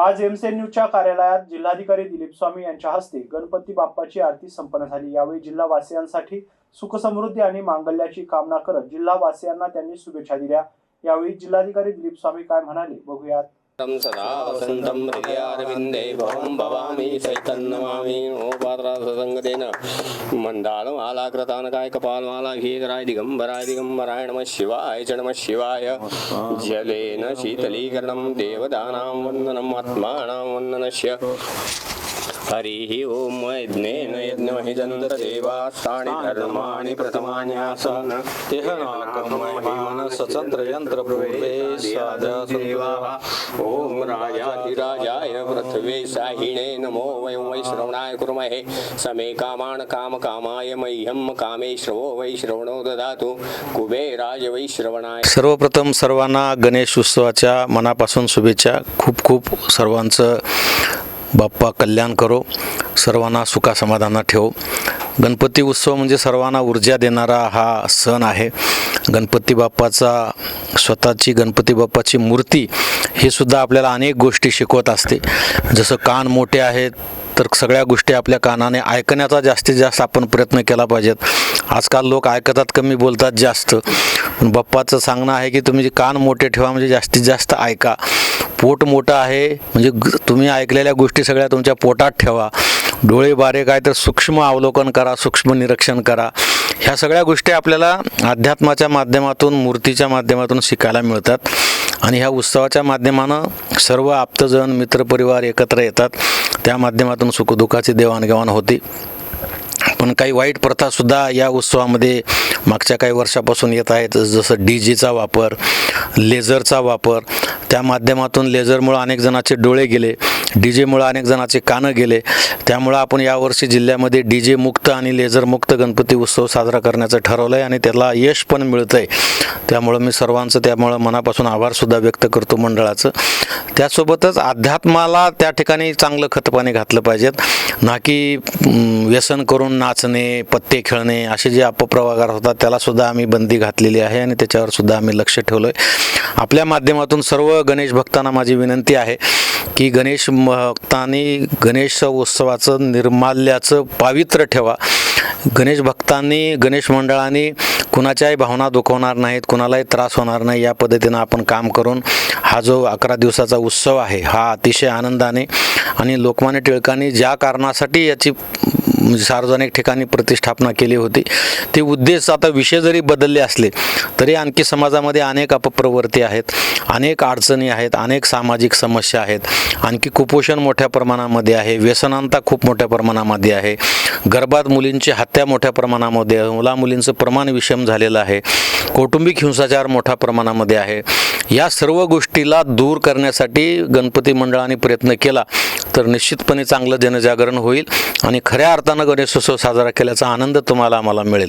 आज एमसेन न्यूजच्या कार्यालयात जिल्हाधिकारी दिलीप स्वामी यांच्या हस्ते गणपती बाप्पाची आरती संपन्न झाली. यावेळी जिल्हावासियांसाठी सुखसमृद्धी आणि मांगल्याची कामना करत जिल्हावासियांना त्यांनी शुभेच्छा दिल्या. यावेळी जिल्हाधिकारी दिलीप स्वामी काय म्हणाले? बघूयात. सदा वसन्तं हृदयारविन्दे भवं भवामि चैतन्यमामि. नोपात्रासङ्गतेन मण्डालमालाकृतानकाय कपालमाला घीधराय दिगम्बराय दिगम्बराय नमः शिवाय च नमः शिवाय जलेन शीतलीकरणं देवदानां वन्दनम् आत्मानां वन्दनस्य हरिः ॐ यज्ञेन यज्ञमहि जन्तदेवास्तानि धर्माणि प्रथमान्यासन् सचंद्रयंत्रपूर्वे देवाः ॐ राजाधिराजाय पृथ्वे साहिणे नमो वयं वैश्रवणाय कुर्महे। समे कामान् कामकामाय मह्यं वै श्रवणो ददातु। कुबेराज वैश्रवणाय। सर्वप्रथम सर्वांना गणेश उत्सवाच्या मनापासून शुभेच्छा. खूप खूप सर्वांचं बाप्पा कल्याण करो. सर्वांना सुखासमाधानात ठेव. गणपती उत्सव म्हणजे सर्वांना ऊर्जा देणारा हा सण आहे. गणपती बाप्पाचा स्वतःची गणपती बाप्पाची मूर्ती हे सुद्धा आपल्याला अनेक गोष्टी शिकवत असते. जसं कान मोठे आहेत तर सगळ्या गोष्टी आपल्या कानाने ऐकण्याचा जास्तीत जास्त आपण प्रयत्न केला पाहिजेत. आजकाल लोक ऐकतात कमी बोलतात जास्त. पण बाप्पाचं सांगणं आहे की तुम्ही कान मोठे ठेवा म्हणजे जास्तीत जास्त ऐका. पोट मोठं आहे म्हणजे ग- तुम्ही ऐकलेल्या गोष्टी सगळ्या तुमच्या पोटात ठेवा. डोळे बारे आहे तर सूक्ष्म अवलोकन करा सूक्ष्म निरीक्षण करा. ह्या सगळ्या गोष्टी आपल्याला अध्यात्माच्या माध्यमातून मूर्तीच्या माध्यमातून शिकायला मिळतात. आणि ह्या उत्सवाच्या माध्यमानं सर्व आप्तजन मित्रपरिवार एकत्र येतात. त्या माध्यमातून सुखदुःखाची देवाणघेवाण होते. पण काही वाईट प्रथासुद्धा या उत्सवामध्ये मागच्या काही वर्षापासून येत आहेत. जसं डी जेचा वापर लेझरचा वापर. त्या माध्यमातून लेझरमुळं अनेक जणाचे डोळे गेले. डी जेमुळं अनेक जणांचे कानं गेले. त्यामुळं आपण यावर्षी जिल्ह्यामध्ये डी जे मुक्त आणि लेझर मुक्त गणपती उत्सव साजरा करण्याचं ठरवलं आहे आणि त्याला यश पण मिळतं आहे त्यामुळं मी सर्वांचं त्यामुळं मनापासून आभारसुद्धा व्यक्त करतो मंडळाचं. त्यासोबतच अध्यात्माला त्या ठिकाणी चांगलं खतपाणी घातलं पाहिजेत. ना की व्यसन करून नाचणे पत्ते खेळणे असे जे अपप्रवागार होतात त्यालासुद्धा आम्ही बंदी घातलेली आहे आणि त्याच्यावरसुद्धा आम्ही लक्ष ठेवलं आहे आपल्या माध्यमातून सर्व गणेश भक्तांना माझी विनंती आहे की गणेश भक्तांनी गणेश उत्सवाचं निर्माल्याचं पावित्र्य ठेवा. गणेश भक्तांनी गणेश मंडळांनी कुणाच्याही भावना दुखवणार नाहीत कुणालाही त्रास होणार नाही या पद्धतीनं आपण काम करून हा जो अकरा दिवसाचा उत्सव आहे हा अतिशय आनंदाने आणि लोकमान्य टिळकांनी ज्या कारणासाठी याची म्हणजे सार्वजनिक ठिकाणी प्रतिष्ठापना केली होती ते उद्देश आता विषय जरी बदलले असले तरी आणखी समाजामध्ये अनेक अपप्रवृत्ती आहेत अनेक अडचणी आहेत अनेक सामाजिक समस्या आहेत. आणखी कुपोषण मोठ्या प्रमाणामध्ये आहे व्यसनांता खूप मोठ्या प्रमाणामध्ये आहे. गर्भात मुलींची हत्या मोठ्या प्रमाणामध्ये आहे. मुला मुलींचं प्रमाण विषम झालेलं आहे. कौटुंबिक हिंसाचार मोठ्या प्रमाणामध्ये आहे. या सर्व गोष्टीला दूर करण्यासाठी गणपती मंडळाने प्रयत्न केला तर निश्चितपणे चांगलं जनजागरण होईल आणि खऱ्या अर्थानं गणेशोत्सव साजरा केल्याचा आनंद तुम्हाला आम्हाला मिळेल.